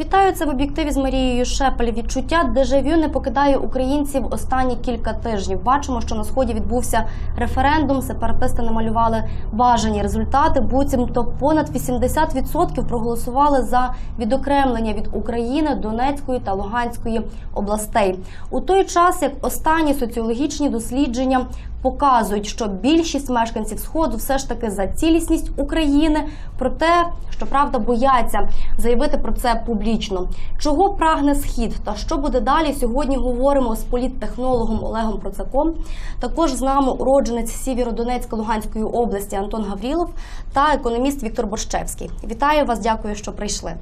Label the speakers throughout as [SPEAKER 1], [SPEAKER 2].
[SPEAKER 1] Вітаю це в об'єктиві з Марією Шепель. Відчуття дежавю не покидає українців останні кілька тижнів. Бачимо, що на сході відбувся референдум. Сепаратисти намалювали бажані результати. Буцімто понад 80% проголосували за відокремлення від України Донецької та Луганської областей. У той час як останні соціологічні дослідження показують, що більшість мешканців сходу все ж таки за цілісність України, проте щоправда бояться заявити про це публічно. Чого прагне схід та що буде далі? Сьогодні говоримо з політтехнологом Олегом Процаком. Також з нами уродженець Сєвєродонецька Луганської області Антон Гаврілов та економіст Віктор Борщевський. Вітаю вас, дякую, що прийшли.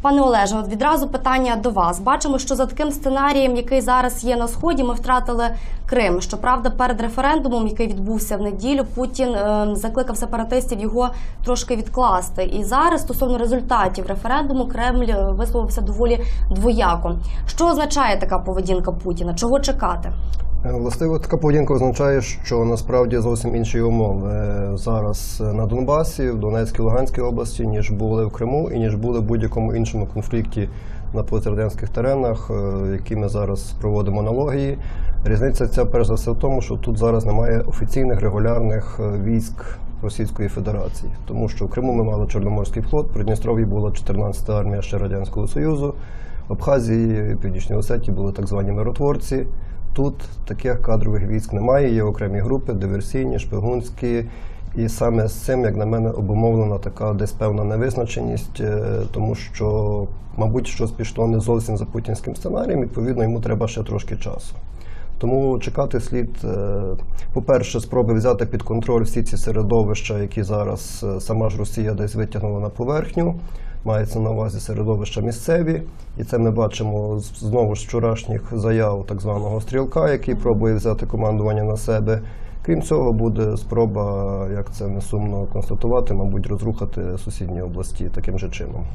[SPEAKER 1] Пане Олеже, от відразу питання до вас. Бачимо, що за таким сценарієм, який зараз є на сході, ми втратили Крим. Щоправда, перед референдумом, який відбувся в неділю, Путін е, закликав сепаратистів його трошки відкласти. І зараз, стосовно результатів референдуму, Кремль е, висловився доволі двояко. Що означає така поведінка Путіна? Чого чекати?
[SPEAKER 2] Е, Властиво така поведінка означає, що насправді зовсім інші умови е, зараз на Донбасі, в Донецькій Луганській області, ніж були в Криму і ніж були в будь-якому іншому конфлікті на пострадянських теренах, е, які ми зараз проводимо аналогії. Різниця ця перш за все в тому, що тут зараз немає офіційних регулярних е, військ Російської Федерації, тому що в Криму ми мали Чорноморський флот, в Придністров'ї була 14-та армія ще Радянського Союзу, в Абхазії, Північній Осетії були так звані миротворці. Тут таких кадрових військ немає, є окремі групи, диверсійні, шпигунські. І саме з цим, як на мене, обумовлена така десь певна невизначеність, е, тому що, мабуть, щось пішло не зовсім за путінським сценарієм, відповідно, йому треба ще трошки часу. Тому чекати слід, е, по-перше, спроби взяти під контроль всі ці середовища, які зараз е, сама ж Росія десь витягнула на поверхню. Мається на увазі середовища місцеві, і це ми бачимо знову з вчорашніх заяв так званого стрілка, який пробує взяти командування на себе. Крім цього, буде спроба, як це не сумно констатувати, мабуть, розрухати сусідні області таким же чином.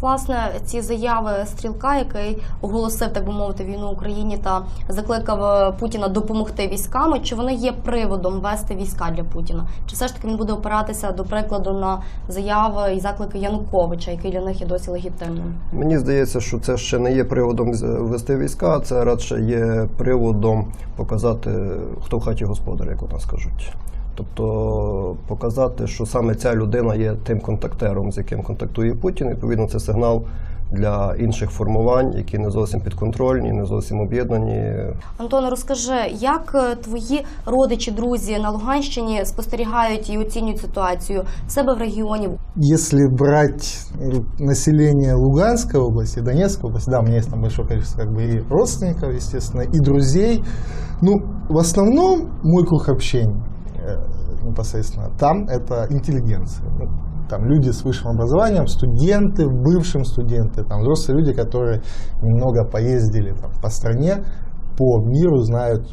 [SPEAKER 1] Власне, ці заяви стрілка, який оголосив, так би мовити, війну Україні та закликав е, Путіна допомогти військами. Чи вони є приводом вести війська для Путіна? Чи все ж таки він буде опиратися до прикладу на заяви і заклики Януковича, який для них є досі легітимним?
[SPEAKER 2] Мені здається, що це ще не є приводом вести війська, це радше є приводом показати, хто в хаті господар, як нас скажуть. Тобто показати, що саме ця людина є тим контактером, з яким контактує Путін. Відповідно, це сигнал для інших формувань, які не зовсім підконтрольні, не зовсім об'єднані.
[SPEAKER 1] Антоне, розкажи, як е, твої родичі, друзі на Луганщині спостерігають і оцінюють ситуацію в себе в регіоні?
[SPEAKER 3] Если брать э, население Луганской области, Донецкой области, да, у меня есть там большое количество как бы и родственников, естественно, и друзей. Ну, в основном мой круг общения э, непосредственно там это интеллигенция. Там люди с высшим образованием, студенты, бывшим студенты, там взрослые люди, которые немного поездили там, по стране, по миру, знают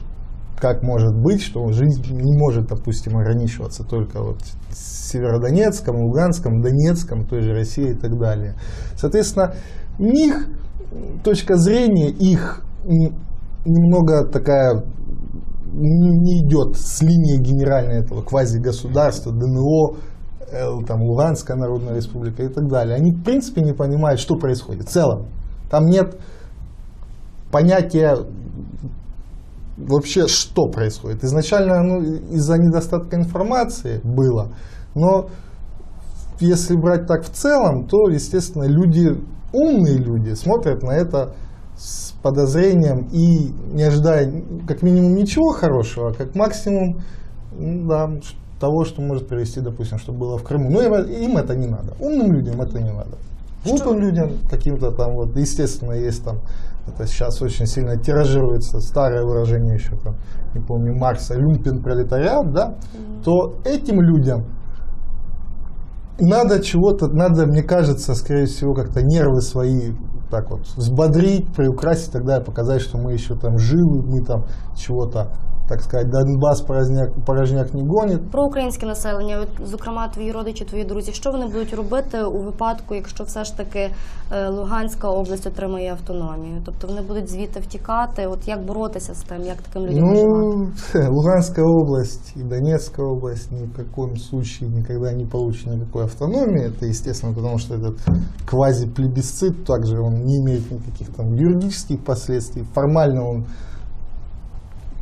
[SPEAKER 3] как может быть, что жизнь не может, допустим, ограничиваться только вот Северодонецком, Луганском, Донецком, той же России и так далее. Соответственно, у них точка зрения их немного такая не идет с линии генеральной этого квази-государства, ДНО, там, Луганская Народная Республика и так далее. Они, в принципе, не понимают, что происходит в целом. Там нет понятия вообще, что происходит. Изначально ну, из-за недостатка информации было, но если брать так в целом, то, естественно, люди, умные люди, смотрят на это с подозрением и не ожидая как минимум ничего хорошего, а как максимум да, того, что может привести, допустим, что было в Крыму. Но им, это не надо. Умным людям это не надо. Глупым людям каким-то там, вот, естественно, есть там, это сейчас очень сильно тиражируется, старое выражение еще там, не помню, Маркса, люмпен пролетариат, да, то этим людям надо чего-то, надо, мне кажется, скорее всего, как-то нервы свои так вот взбодрить, приукрасить, тогда показать, что мы еще там живы, мы там чего-то так сказать, Донбасс порожняк, порожняк не гонит.
[SPEAKER 1] Про українське населення, зокрема, твої родичі, твої друзі, що вони будуть робити у випадку, якщо все ж таки е, Луганська область отримає автономію? Тобто вони будуть звідти втікати. От як боротися з тим, як таким людям?
[SPEAKER 3] Ну, Луганская область и Донецкая область ни в каком случае никогда не получат никакой автономии. Это, естественно, потому что этот квазиплебисцит также он не имеет никаких там юридических последствий. Формально он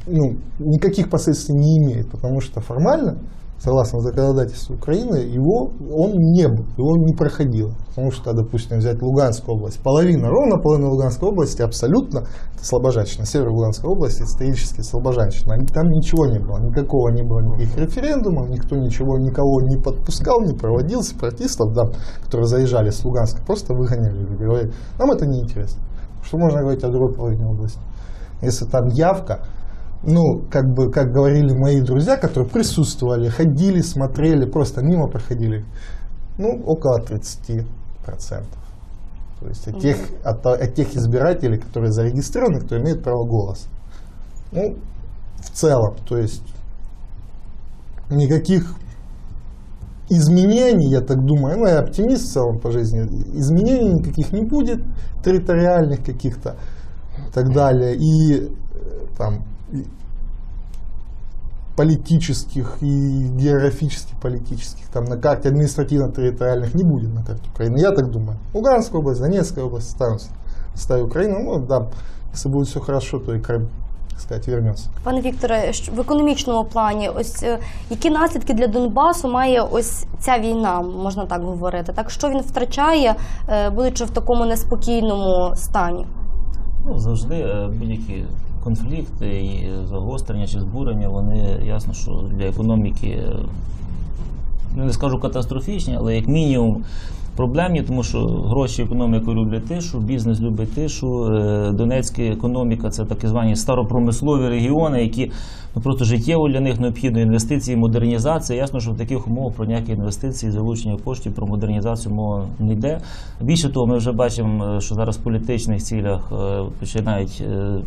[SPEAKER 3] ну, никаких последствий не имеет, потому что формально, согласно законодательству Украины, его он не был, его не проходило. Потому что, допустим, взять Луганскую область, половина, ровно половина Луганской области абсолютно это. Север Луганской области исторически слабожанщина. Они- Там ничего не было, никакого не было никаких референдумов, никто ничего, никого не подпускал, не проводил, сепаратистов, да, которые заезжали с Луганска, просто выгоняли. Говорили, нам это не интересно. Что можно говорить о другой половине области? Если там явка, ну, как бы, как говорили мои друзья, которые присутствовали, ходили, смотрели, просто мимо проходили, ну, около 30%. То есть от тех, от, от тех избирателей, которые зарегистрированы, кто имеет право голоса. Ну, в целом, то есть никаких изменений, я так думаю, ну, я оптимист в целом по жизни, изменений никаких не будет, территориальных каких-то и так далее. И э, там политических и географических политических там на карте административно-территориальных не будет на карте Украины. Я так думаю. Луганская область, Донецкая область останутся в составе Украины. Ну да, если будет все хорошо, то и Крым, так сказать, вернется.
[SPEAKER 1] Пане Вікторе, що- в економічному плані, ось е, які наслідки для Донбасу має ось ця війна, можна так говорити? Так що він втрачає, е, будучи в такому неспокійному стані?
[SPEAKER 4] Ну, завжди е, будь-які конфлікти і загострення чи збурення, вони ясно, що для економіки, ну, не скажу катастрофічні, але як мінімум проблемні, тому що гроші економіку люблять тишу, бізнес любить тишу. е, Донецька економіка це так звані старопромислові регіони, які ну, просто життєво для них необхідно інвестиції, модернізація. Ясно, що в таких умовах про ніякі інвестиції, залучення коштів, про модернізацію мова не йде. Більше того, ми вже бачимо, е, що зараз в політичних цілях е, починають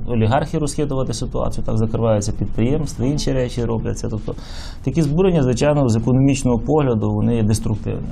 [SPEAKER 4] олігархи розхитувати ситуацію, так закриваються підприємства, інші речі робляться. Тобто такі збурення, звичайно, з економічного погляду вони є деструктивними.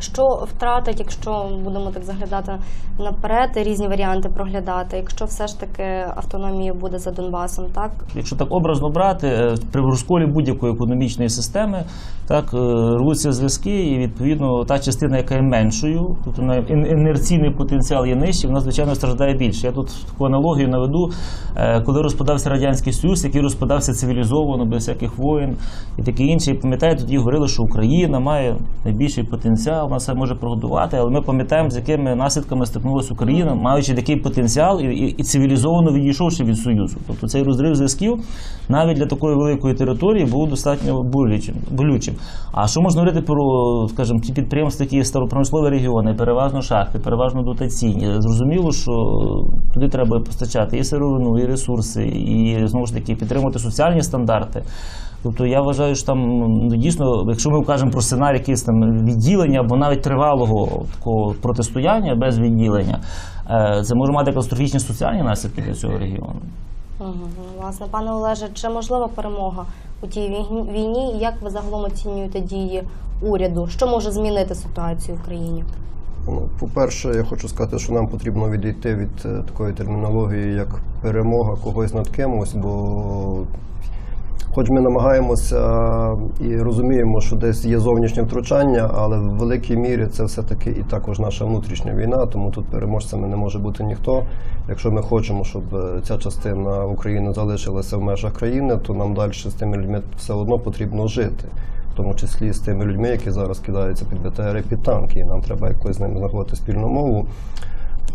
[SPEAKER 1] Що втратить, якщо будемо так заглядати наперед, різні варіанти проглядати, якщо все ж таки автономія буде за Донбасом, так?
[SPEAKER 4] Якщо так образно брати, е, при розколі будь-якої економічної системи так е, рвуться зв'язки, і відповідно та частина, яка є меншою, тобто інерційний потенціал є нижчий, вона звичайно страждає більше. Я тут таку аналогію наведу, е, коли розпадався радянський союз, який розпадався цивілізовано, без всяких воїн і таке інше. І пам'ятаєте, тоді говорили, що Україна має найбільший потенціал, вона все може прогодувати, але ми пам'ятаємо, з якими наслідками стикнулася Україна, маючи такий потенціал і, і, і цивілізовано відійшовши від Союзу. Тобто цей розрив зв'язків навіть для такої великої території був достатньо болючим. А що можна говорити про, скажімо, ті підприємства, які старопромислові регіони, переважно шахти, переважно дотаційні. Зрозуміло, що туди треба постачати і сировину, і ресурси, і знову ж таки підтримувати соціальні стандарти. Тобто я вважаю, що там ну, дійсно, якщо ми кажемо про сценарій якийсь там відділення або навіть тривалого такого протистояння без відділення, е, це може мати катастрофічні соціальні наслідки для цього регіону.
[SPEAKER 1] Власне, пане Олеже, чи можлива перемога у тій війні- війні? І як ви загалом оцінюєте дії уряду? Що може змінити ситуацію в країні?
[SPEAKER 2] Ну, по-перше, я хочу сказати, що нам потрібно відійти від е, такої термінології, як перемога когось над кимось, бо хоч ми намагаємося і розуміємо, що десь є зовнішнє втручання, але в великій мірі це все-таки і також наша внутрішня війна, тому тут переможцями не може бути ніхто. Якщо ми хочемо, щоб е, ця частина України залишилася в межах країни, то нам далі з тими людьми все одно потрібно жити. В тому числі з тими людьми, які зараз кидаються під БТР і під танки, і нам треба якось з ними знаходити спільну мову.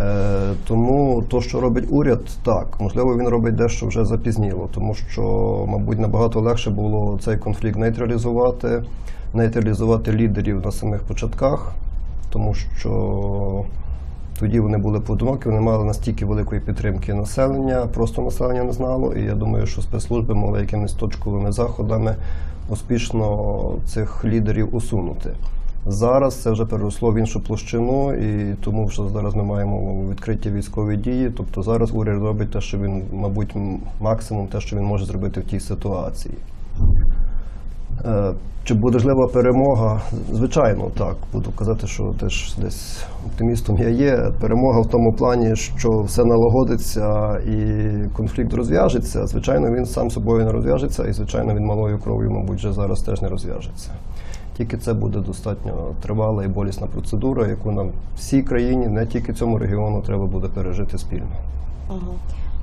[SPEAKER 2] Е, тому то, що робить уряд, так, можливо, він робить дещо вже запізніло, тому що, мабуть, набагато легше було цей конфлікт нейтралізувати, нейтралізувати лідерів на самих початках, тому що тоді вони були поодинокі, вони мали настільки великої підтримки населення, просто населення не знало. І я думаю, що спецслужби мали якимись точковими заходами успішно цих лідерів усунути. Зараз це вже переросло в іншу площину, і тому що зараз ми маємо відкриті військові дії. Тобто зараз уряд робить те, що він, мабуть, максимум те, що він може зробити в тій ситуації. Е, Чи буде можлива перемога? Звичайно, так. Буду казати, що теж десь оптимістом я є. Перемога в тому плані, що все налагодиться і конфлікт розв'яжеться. Звичайно, він сам собою не розв'яжеться, і звичайно, він малою кров'ю, мабуть, вже зараз теж не розв'яжеться. Тільки це буде достатньо тривала і болісна процедура, яку нам всій країні, не тільки цьому регіону, треба буде пережити спільно.
[SPEAKER 1] Угу.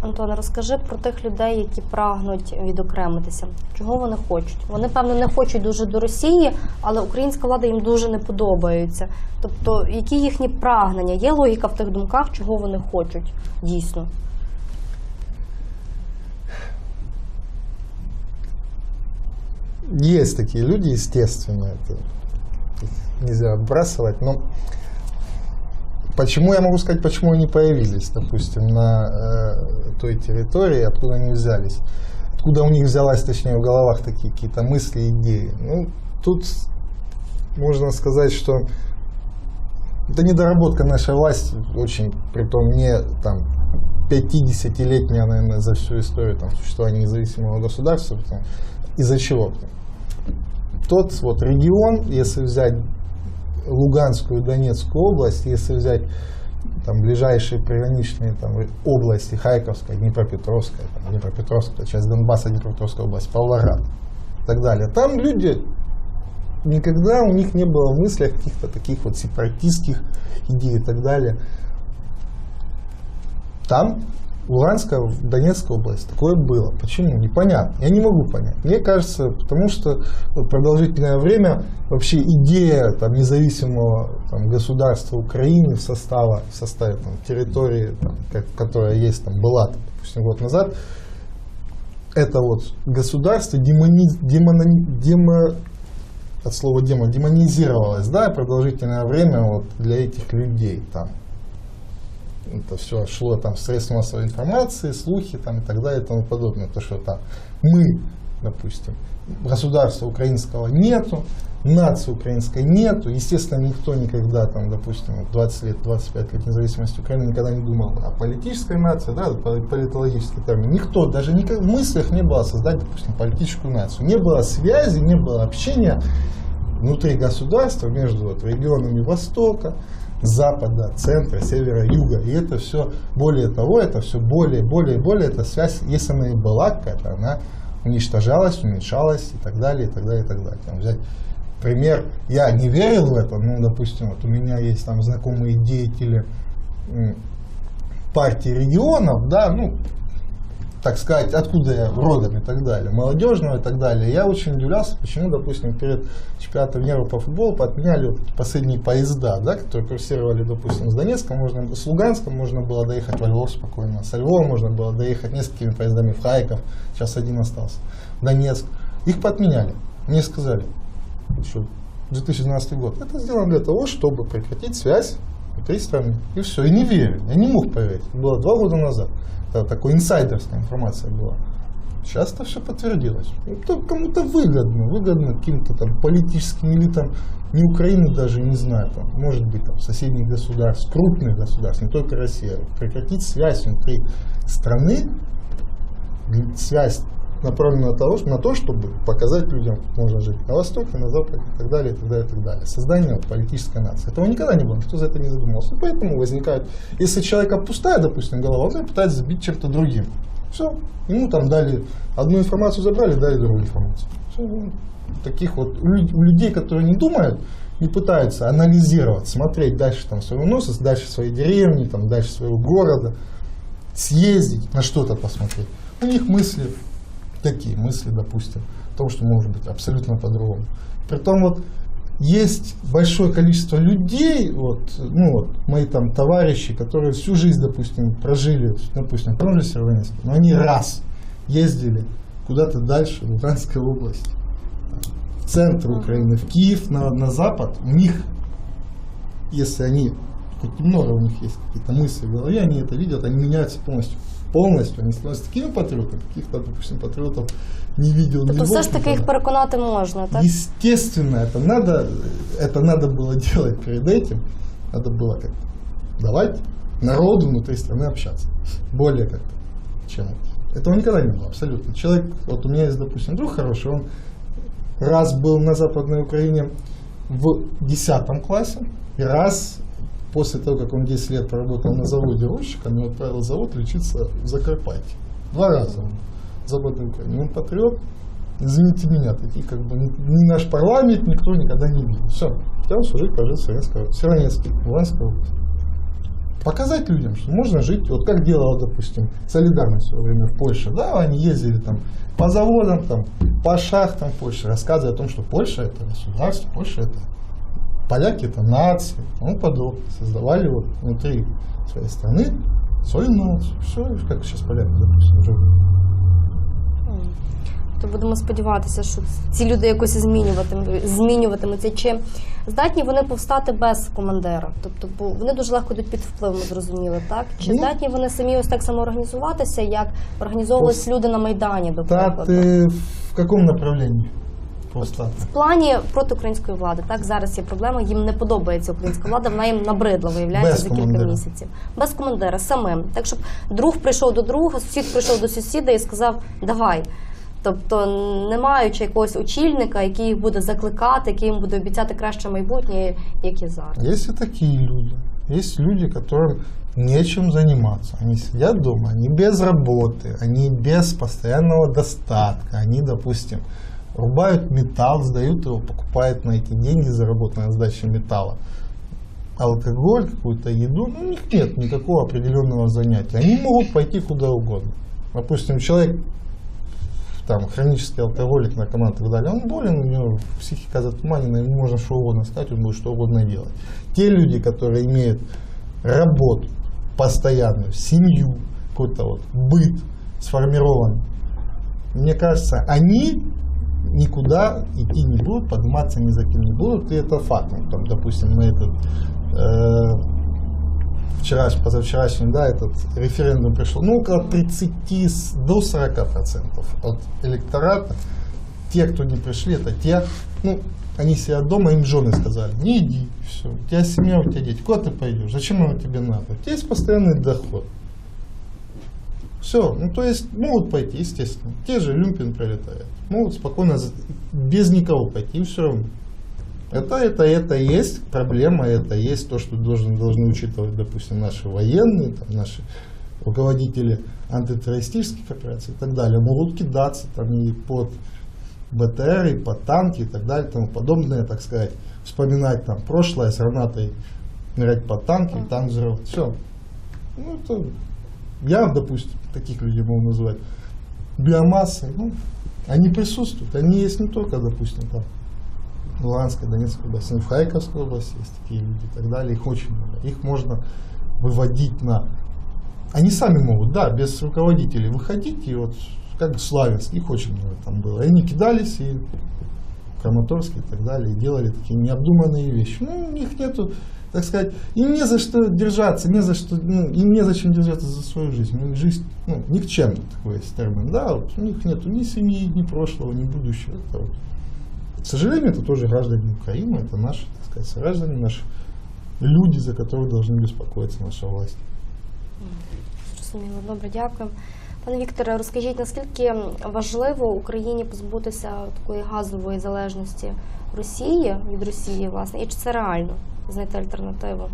[SPEAKER 1] Антоне, розкажи про тих людей, які прагнуть відокремитися. Чого вони хочуть? Вони, певно, не хочуть дуже до Росії, але українська влада їм дуже не подобається. Тобто, які їхні прагнення? Є логіка в тих думках, чого вони хочуть дійсно?
[SPEAKER 3] Есть такие люди, естественно, это нельзя отбрасывать, но почему я могу сказать, почему они появились, допустим, на э, той территории, откуда они взялись, откуда у них взялась, точнее, в головах такие какие-то мысли, идеи. Ну, тут можно сказать, что это недоработка нашей власти, очень, притом не там 50-летняя, наверное, за всю историю там, существования независимого государства. Потому- Из-за чего? Тот вот регион, если взять Луганскую Донецкую область, если взять там ближайшие приграничные там, области, Харьковская, Днепропетровская, там, Днепропетровская, часть Донбасса, Днепропетровская область, Павлоград и так далее. Там люди никогда у них не было в мыслях каких-то таких вот сепаратистских идей и так далее. Там, Луганская, Донецкая область, такое было. Почему? Непонятно. Я не могу понять. Мне кажется, потому что продолжительное время вообще идея там, независимого там, государства Украины в, состава, в составе там, территории, там, как- которая есть, там, была, там, допустим, год назад, это вот государство демони, демони- демо- от слова демо, демонизировалось, да, продолжительное время вот для этих людей там. Это все шло там средства массовой информации, слухи там и так далее и тому подобное. То, что там мы, допустим, государства украинского нету, нации украинской нету. Естественно, никто никогда там, допустим, вот 20 лет, 25 лет независимости Украины никогда не думал о политической нации, да, по- политологический термин. Никто, даже никак в мыслях не было создать, допустим, политическую нацию. Не было связи, не было общения внутри государства между вот регионами Востока, Запада, Центра, Севера, Юга. И это все, более того, это все более, более, более, эта связь, если она и была какая-то, она уничтожалась, уменьшалась и так далее, и так далее, и так далее. Там взять пример, я не верил в это, ну, допустим, вот у меня есть там знакомые деятели партии регионов, да, ну, так сказать, откуда я родом и так далее, молодежного и так далее. Я очень удивлялся, почему, допустим, перед чемпионатом мира по футболу эти последние поезда, да, которые курсировали, допустим, с Донецка, можно, с Луганска можно было доехать во Львов спокойно, со Львова можно было доехать несколькими поездами в Харьков, сейчас один остался, в Донецк. Их поотменяли. Мне сказали, еще 2012 год. Это сделано для того, чтобы прекратить связь страны. И все. И не верю. Я не мог поверить. Это было два года назад. Это такой инсайдерская информация была. Сейчас это все подтвердилось. Это кому-то выгодно. Выгодно каким-то там политическим элитам не Украины даже, не знаю, там, может быть, там, соседних государств, крупных государств, не только Россия, прекратить связь внутри страны, связь направлена на то, чтобы показать людям, как можно жить на Востоке, на Западе и так далее, и так далее, и так далее. Создание политической нации. Этого никогда не было, никто за это не задумывался. И поэтому возникает, если человека пустая, допустим, голова, он пытается сбить чем-то другим. Все, ему там дали одну информацию забрали, дали другую информацию. Всё, ну, таких вот у людей, которые не думают, не пытаются анализировать, смотреть дальше там своего носа, дальше своей деревни, там, дальше своего города, съездить, на что-то посмотреть. У них мысли такие мысли, допустим, о том, что может быть абсолютно по-другому. Притом вот есть большое количество людей, вот, ну вот, мои там товарищи, которые всю жизнь, допустим, прожили, допустим, в том же Северодонецке, но они раз ездили куда-то дальше, в Луганской области, в центр Украины, в Киев, на, на запад, у них, если они, хоть немного у них есть какие-то мысли в голове, они это видят, они меняются полностью полностью, они становятся такими патриотами, каких-то, допустим, патриотов не видел.
[SPEAKER 1] Тобто, все ж таки їх переконати можна, так?
[SPEAKER 3] Естественно, это надо, это надо было делать перед этим. Надо было как давать народу внутри страны общаться. Более как-то, чем этого никогда не было, абсолютно. Человек, вот у меня есть, допустим, друг хороший, он раз был на Западной Украине в 10 классе, и раз после того, как он 10 лет проработал на заводе грузчиком, его отправил завод лечиться в Закарпатье. Два раза он в Украине. Он патриот, извините меня, такие как бы ни, наш парламент никто никогда не видел. Все, хотел служить, пожил в Сиренской области. Сиронецкий, Луганская область. Показать людям, что можно жить, вот как делала, допустим, солидарность в свое время в Польше. Да, они ездили там по заводам, там, по шахтам Польши, рассказывая о том, что Польша это государство, Польша это поляки это нация, тому подобное. Создавали вот внутри своей страны свою нацию. Все, как сейчас поляки, допустим, живут.
[SPEAKER 1] То будемо сподіватися, що ці люди якось змінюватимуть, змінюватимуться. Чи здатні вони повстати без командира? Тобто, бо вони дуже легко йдуть під впливом, зрозуміло, так? Чи
[SPEAKER 3] Ну.
[SPEAKER 1] здатні вони самі ось так само організуватися, як організовувались люди на Майдані, до
[SPEAKER 3] Да,
[SPEAKER 1] прикладу?
[SPEAKER 3] ты в каком направлении? Просто.
[SPEAKER 1] В плані проти української влади, так зараз є проблема. Їм не подобається українська влада. Вона їм набридла, виявляється
[SPEAKER 3] Без
[SPEAKER 1] за кілька
[SPEAKER 3] командира.
[SPEAKER 1] місяців. Без командира, самим. Так щоб друг прийшов до друга, сусід прийшов до сусіда і сказав: Давай. Тобто, не маючи якогось очільника, який їх буде закликати, який їм буде обіцяти краще майбутнє, як і зараз.
[SPEAKER 3] Есть и такие люди. Есть люди, которым нечем заниматься. Они сидят дома, они без работы, они без постоянного достатка. Они, допустим, рубают металл, сдают его, покупают на эти деньги, заработанные на сдаче металла. Алкоголь, какую-то еду, ну, у них нет никакого определенного занятия. Они могут пойти куда угодно. Допустим, человек там хронический алкоголик, наркоман и так далее, он болен, у него психика затуманена, ему можно что угодно сказать, он будет что угодно делать. Те люди, которые имеют работу постоянную, семью, какой-то вот быт сформирован, мне кажется, они никуда идти не будут, подниматься ни за кем не будут, и это факт. Ну, Там, допустим, на этот э, вчера, позавчерашний, да, этот референдум пришел, ну, около 30 с- до 40 процентов от электората. Те, кто не пришли, это те, ну, они сидят дома, им жены сказали, не иди, все, у тебя семья, у тебя дети, куда ты пойдешь, зачем оно тебе надо? У тебя есть постоянный доход. Все, ну то есть могут пойти, естественно. Те же люмпин пролетают. Могут спокойно без никого пойти, все равно. Это, это, это есть проблема, это есть то, что должен, должны учитывать, допустим, наши военные, там, наши руководители антитеррористических операций и так далее. Могут кидаться там и под БТР, и под танки и так далее, и тому подобное, так сказать. Вспоминать там прошлое с гранатой, нырять под танки, и танк взрывать. Все. Ну, это я, допустим, таких людей могу называть биомассой. Ну, они присутствуют. Они есть не только, допустим, там, в Луганской, Донецкой области, но в Харьковской области есть такие люди и так далее. Их очень много. Их можно выводить на... Они сами могут, да, без руководителей выходить, и вот как Славянск, их очень много там было. И они кидались, и Краматорск и так далее, и делали такие необдуманные вещи. Ну, у них нету, так сказать, им не за что держаться, не за что, ну, им не зачем держаться за свою жизнь. У них жизнь, ну, никчемна такой есть термин, да, вот у них нету ни семьи, ни прошлого, ни будущего. Это вот. К сожалению, это тоже граждане Украины, это наши, так сказать, сограждане, наши люди, за которых должны беспокоиться наша власть.
[SPEAKER 1] Зрозуміло, добре, дякую. Пане Вікторе, розкажіть, наскільки важливо Україні позбутися такої газової залежності Росії від Росії, власне, і чи це реально Знайти альтернативу?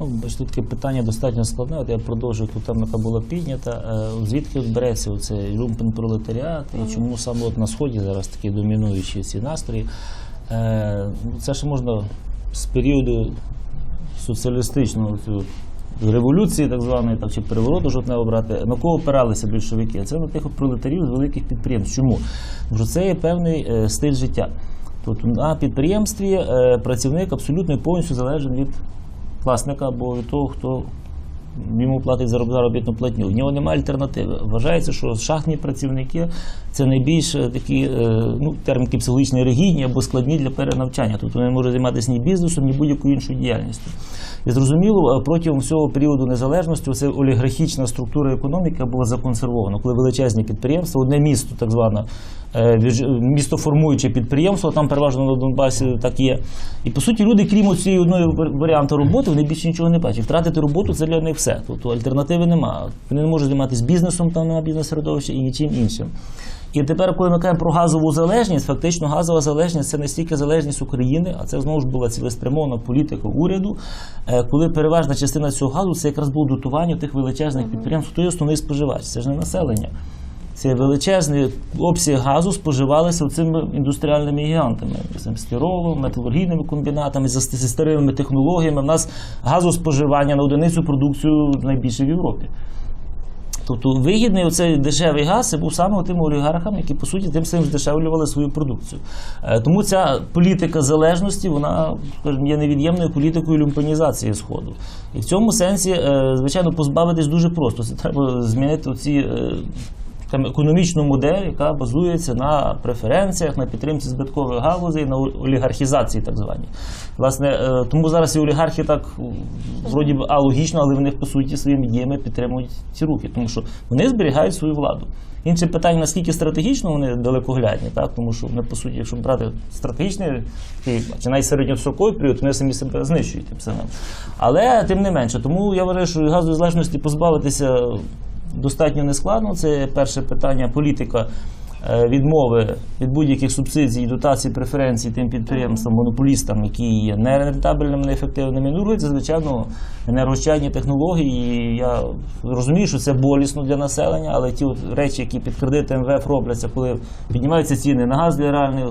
[SPEAKER 4] Ну, бачите, таке питання достатньо складне. От я продовжую ту тему, яка була піднята. Е, Звідки береться цей люмпен пролетаріат і чому саме на сході зараз такі домінуючі ці настрої? Е, ну, Це ж можна з періоду соціалістичного революції, так званої, чи перевороту жовтневого брати, на кого опиралися більшовики? Це на тих пролетарів з великих підприємств. Чому? Що це є певний е, стиль життя. Тобто на підприємстві е, працівник абсолютно повністю залежить від власника або від того, хто йому платить заробітну платню. В нього немає альтернативи. Вважається, що шахтні працівники це найбільш е, такі е, ну, терміки психологічні ригідні або складні для перенавчання. Тобто вони не можуть займатися ні бізнесом, ні будь-якою іншою діяльністю. І зрозуміло, е, протягом всього періоду незалежності це олігархічна структура економіки була законсервована, коли величезні підприємства, одне місто, так зване е, відж- місто формуюче підприємство, там переважно на Донбасі так є. І по суті, люди, крім цієї одної вар- варіанту роботи, вони більше нічого не бачать. Втратити роботу це для них все. Тобто альтернативи немає. Вони не можуть займатися бізнесом, там немає бізнес-середовища і нічим іншим. І тепер, коли ми кажемо про газову залежність, фактично газова залежність це не стільки залежність України, а це знову ж була цілеспрямована політика уряду, е, коли переважна частина цього газу це якраз було дотування тих величезних підприємств. Хто є основний споживач? Це ж не населення. Це величезний обсяг газу споживалися цими індустріальними гігантами, цим стиролом, металургійними комбінатами, за старими технологіями. У нас газоспоживання на одиницю продукцію найбільше в Європі. Тобто вигідний оцей дешевий газ був саме тим олігархам, які по суті тим самим здешевлювали свою продукцію. Е, Тому ця політика залежності вона скажімо, є невід'ємною політикою люмпанізації сходу. І в цьому сенсі, е, звичайно, позбавитись дуже просто. Це треба змінити оці. Там економічну модель, яка базується на преференціях, на підтримці збиткових галузей, на олігархізації, так званій. Власне, е, тому зараз і олігархи так вроді б а логічно, але вони по суті своїми діями підтримують ці руки, тому що вони зберігають свою владу. Інше питання, наскільки стратегічно вони далекоглядні, так тому що вони, по суті, якщо брати стратегічний такий, чи навіть середньостроковий період, вони самі себе знищують тим самим. Але тим не менше, тому я вважаю, що газової залежності позбавитися достатньо нескладно. Це перше питання політика е, відмови від будь-яких субсидій, дотацій, преференцій тим підприємствам, монополістам, які є нерентабельними, неефективними. Ну, це, звичайно, енергощадні технології. І я розумію, що це болісно для населення, але ті от речі, які під кредит МВФ робляться, коли піднімаються ціни на газ для реальних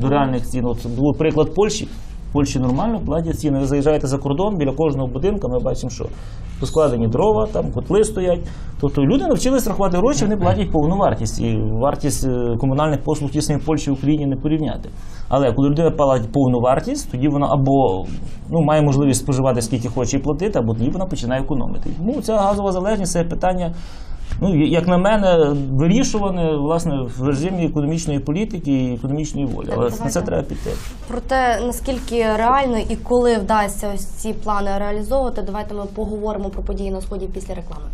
[SPEAKER 4] до реальних цін. От був приклад Польщі. Польщі нормально платять ціни. Ви заїжджаєте за кордон, біля кожного будинку ми бачимо, що поскладені дрова, там котли стоять. Тобто люди навчились рахувати гроші, вони платять повну вартість. І вартість е, комунальних послуг тісній в Польщі в Україні не порівняти. Але коли людина платить повну вартість, тоді вона або ну, має можливість споживати скільки хоче і платити, або тоді вона починає економити. Тому ця газова залежність це питання. Ну, як на мене, вирішуване власне в режимі економічної політики і економічної волі.
[SPEAKER 1] Так,
[SPEAKER 4] Але на це треба піти.
[SPEAKER 1] Про те, наскільки реально і коли вдасться ось ці плани реалізовувати, давайте ми поговоримо про події на сході після реклами.